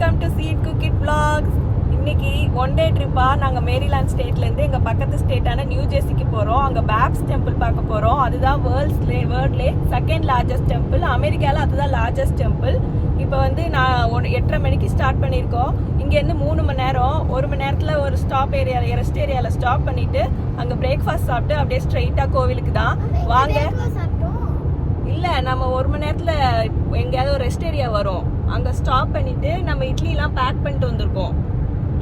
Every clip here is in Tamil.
Welcome to seat cook it vlogs. இன்னைக்கு ஒன் டே ட்ரிப்பா நாங்க மேரிலாண்ட் ஸ்டேட்ல இருந்து எங்க பக்கத்து ஸ்டேட்டான நியூ ஜெர்சிக்கு போறோம். அங்க பேப்ஸ் டெம்பிள் பார்க்க போறோம். அதுதான் வேர்ல்ட்ஸ்லே வேர்ல்ட்லே செகண்ட் லார்ஜஸ்ட் டெம்பிள் அமெரிக்கால அதுதான் லார்ஜஸ்ட் டெம்பிள் இப்போ வந்து நான் ஒரு எட்டரை மணிக்கு ஸ்டார்ட் பண்ணியிருக்கோம். இங்கேருந்து மூணு மணி நேரம் ஒரு மணி நேரத்தில் ஒரு ஸ்டாப் ஏரியா ரெஸ்ட் ஏரியாவில் ஸ்டாப் பண்ணிட்டு அங்கே பிரேக்ஃபாஸ்ட் சாப்பிட்டு அப்படியே ஸ்ட்ரைட்டாக கோவிலுக்கு தான். வாங்க. இல்ல நம்ம ஒரு மணி நேரத்துல எங்கேயாவது ஒரு ரெஸ்ட் ஏரியா வரும். அங்கே ஸ்டாப் பண்ணிவிட்டு நம்ம இட்லிலாம் பேக் பண்ணிட்டு வந்திருக்கோம்.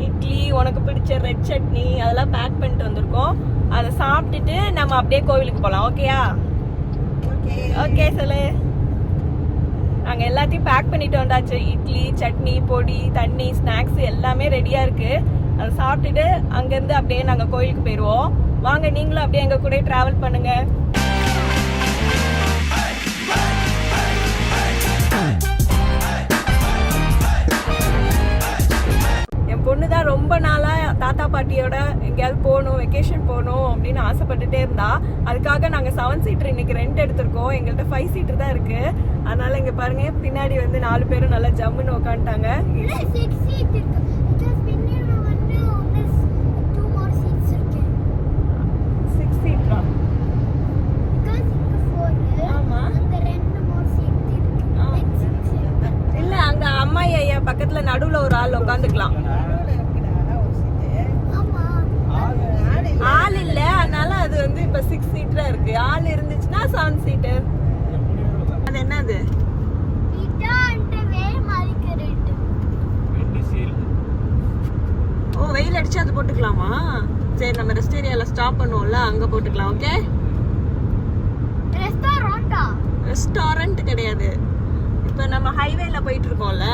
இட்லி உனக்கு பிடிச்ச ரெட் சட்னி அதெல்லாம் பேக் பண்ணிட்டு வந்திருக்கோம். அதை சாப்பிட்டுட்டு நம்ம அப்படியே கோவிலுக்கு போகலாம் ஓகேயா ஓகே சொல்லு. நாங்கள் எல்லாத்தையும் பேக் பண்ணிட்டு வந்தாச்சு. இட்லி சட்னி பொடி தண்ணி ஸ்நாக்ஸ் எல்லாமே ரெடியாக இருக்கு. அதை சாப்பிட்டுட்டு அங்கேருந்து அப்படியே நாங்கள் கோயிலுக்கு போயிடுவோம் வாங்க நீங்களும் அப்படியே எங்கள் கூட ட்ராவல் பண்ணுங்கள் பொண்ணு தான் ரொம்ப நாளா தாத்தா பாட்டியோட எங்கேயாவது போகணும் வெக்கேஷன் போகணும் அப்படின்னு ஆசைப்பட்டுட்டே இருந்தா அதுக்காக நாங்க செவன் சீட்டர் இன்னைக்கு ரெண்ட் எடுத்திருக்கோம். எங்கள்கிட்ட ஃபைவ் சீட்டர் தான் இருக்கு. அதனால இங்க பாருங்க பின்னாடி வந்து நாலு பேரும் நல்லா ஜம்முன்னு உட்காந்துட்டாங்க சிக்ஸ் சீட்டரா ஆமா. இல்ல அங்க அம்மாயி ஐயா பக்கத்துல நடுவுல ஒரு ஆள் உட்காந்துக்கலாம் ஆள் இல்ல. அதனால அது வந்து இப்ப சிக்ஸ் சீட்டரா இருக்கு. ஆள் இருந்துச்சுன்னா செவன் சீட்டர் அது என்னது? ஓ வெயில் அடிச்சு அது போட்டுக்கலாமா? சரி நம்ம ரெஸ்ட் ஏரியால ஸ்டாப் பண்ணுவோம்ல. அங்க போட்டுக்கலாம் ஓகே ரெஸ்டாரண்ட் கிடையாது. இப்ப நம்ம ஹைவேல போயிட்டு இருக்கோம்ல.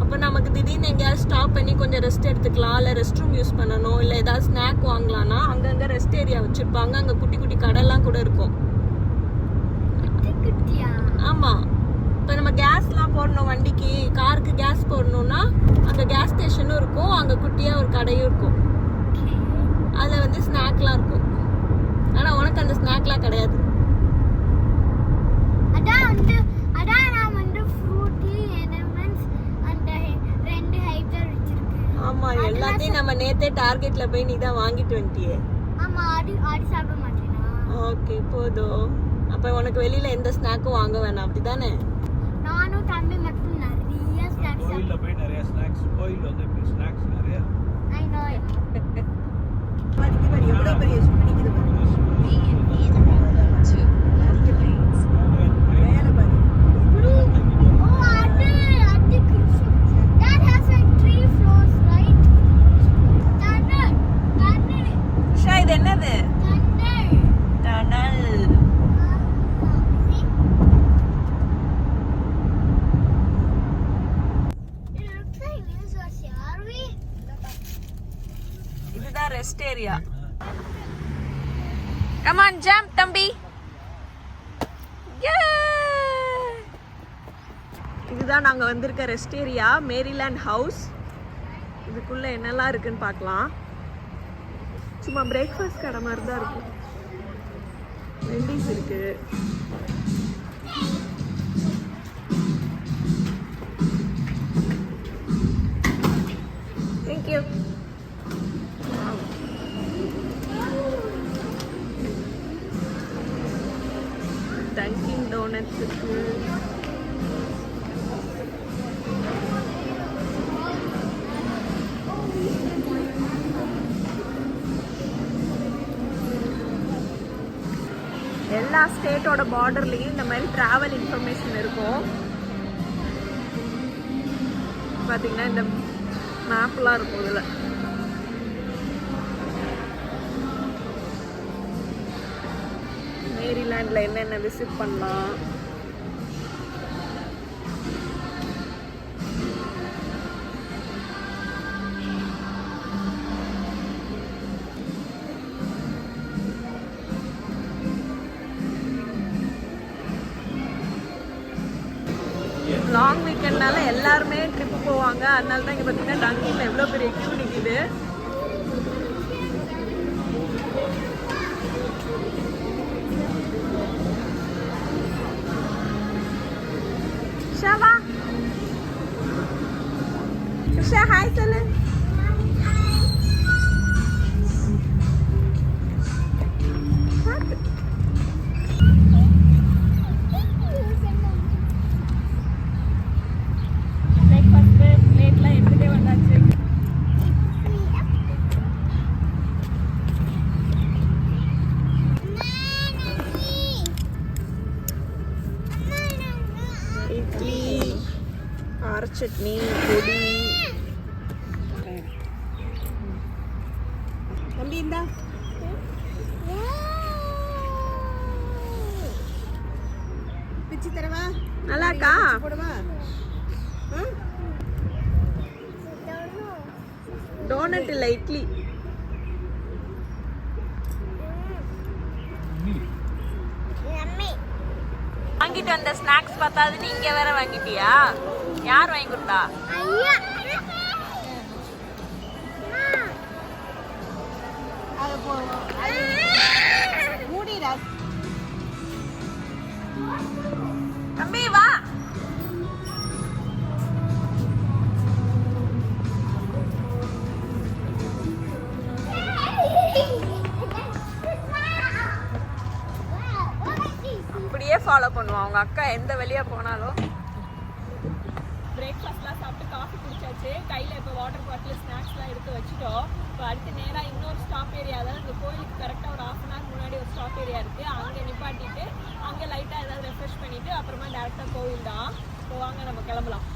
அப்போ நமக்கு திடீர்னு எங்கேயாவது ஸ்டாப் பண்ணி கொஞ்சம் ரெஸ்ட் எடுத்துக்கலாம் இல்லை ரெஸ்ட் ரூம் யூஸ் பண்ணணும் இல்லை ஏதாவது ஸ்நாக் வாங்கலாம்னா அங்கங்க ரெஸ்ட் ஏரியா வச்சிருப்பாங்க. அங்க குட்டி குட்டி கடைலாம் கூட இருக்கும். ஆமா. இப்போ நம்ம கேஸ்லாம் போடணும் வண்டிக்கு. காருக்கு கேஸ் போடணும்னா அங்க கேஸ் ஸ்டேஷனும் இருக்கும். அங்க குட்டியா ஒரு கடையும் இருக்கும். அதுல வந்து ஸ்நாக்லாம் இருக்கும். ஆனா உனக்கு அந்த ஸ்நாக்லாம் கிடையாது. அதான் வந்து அதான் நான் வந்து ஃப்ரூட்டி எனிமல்ஸ் அந்த ரெண்டு ஹைட்டர் வச்சிருக்கேன் ஆமா எல்லாத்தையும் நம்ம நேத்தே டார்கெட்ல போய் நீ தான் வாங்கிட்டு வந்துட்டியே ஆமா ஆடி ஆடி சாப்பிட மாட்டேனா? ஓகே போதும். அப்ப உனக்கு வெளியில எந்த ஸ்நாக்கும் வாங்க வேணாம் அப்படிதானே? நானும் தம்பி மட்டும் நிறைய ஸ்நாக்ஸ் கோயில்ல போய் நிறைய ஸ்நாக்ஸ் கோயில் வந்து ஸ்நாக்ஸ் நிறைய. ஐ நோ எவ்வளவு பெரிய பிடிக்குது ஓ ஏரியா. கமான் ஜம்ப் தம்பி. இதுதான் நாங்க வந்திருக்க ரெஸ்ட் ஏரியா மேரிலாண்ட் ஹவுஸ் இதுக்குள்ள என்னெல்லாம் இருக்குன்னு பார்க்கலாம். சும்மா பிரேக்ஃபாஸ்ட் கடை மாதிரி தான் இருக்கும். வெண்டிஸ் இருக்கு. தேங்க்யூ டங்கின் எல்லா ஸ்டேட்டோட பார்டர்லயும் இந்த மாதிரி டிராவல் இன்ஃபர்மேஷன் இருக்கும். பாத்தீங்கன்னா இந்த மேப்லாம் இருக்கும் இதுல. மேரிலாண்டில் என்னென்ன விசிட் பண்ணலாம்? லாங் வீக்கெண்ட்னால எல்லாருமே ட்ரிப் போவாங்க. அதனால தான் இங்கே பார்த்தீங்கன்னா டங்கியில் எவ்வளோ பெரிய கியூ நிற்கிது கார சட்னி பொடி தம்பி இந்தா பிச்சு தரவா நல்லா இருக்கா போடவா டோனட் இல்லை இட்லி வாங்கிட்டு வந்த ஸ்நாக்ஸ் பார்த்தாதுன்னு இங்க வேற வாங்கிட்டியா? யார் வாங்கி கொடுத்தா? ஐயா. அது ஃபாலோ பண்ணுவான் அவங்க அக்கா எந்த வெளியே போனாலும். பிரேக்ஃபாஸ்ட்லாம் சாப்பிட்டு காஃபி குடிச்சாச்சு. கையில் இப்போ வாட்டர் பாட்டில் ஸ்நாக்ஸ்லாம் எடுத்து வச்சுட்டோம். இப்போ அடுத்து நேராக இன்னொரு ஸ்டாப் ஏரியா அதாவது இந்த கோயிலுக்கு கரெக்டாக ஒரு ஆஃப் அன் ஹவர் முன்னாடி ஒரு ஸ்டாப் ஏரியா இருக்குது அங்கே நிப்பாட்டிட்டு அங்கே லைட்டாக ஏதாவது ரெஃப்ரெஷ் பண்ணிவிட்டு அப்புறமா டேரெக்டாக கோவில் தான். இப்போ வாங்க நம்ம கிளம்பலாம்.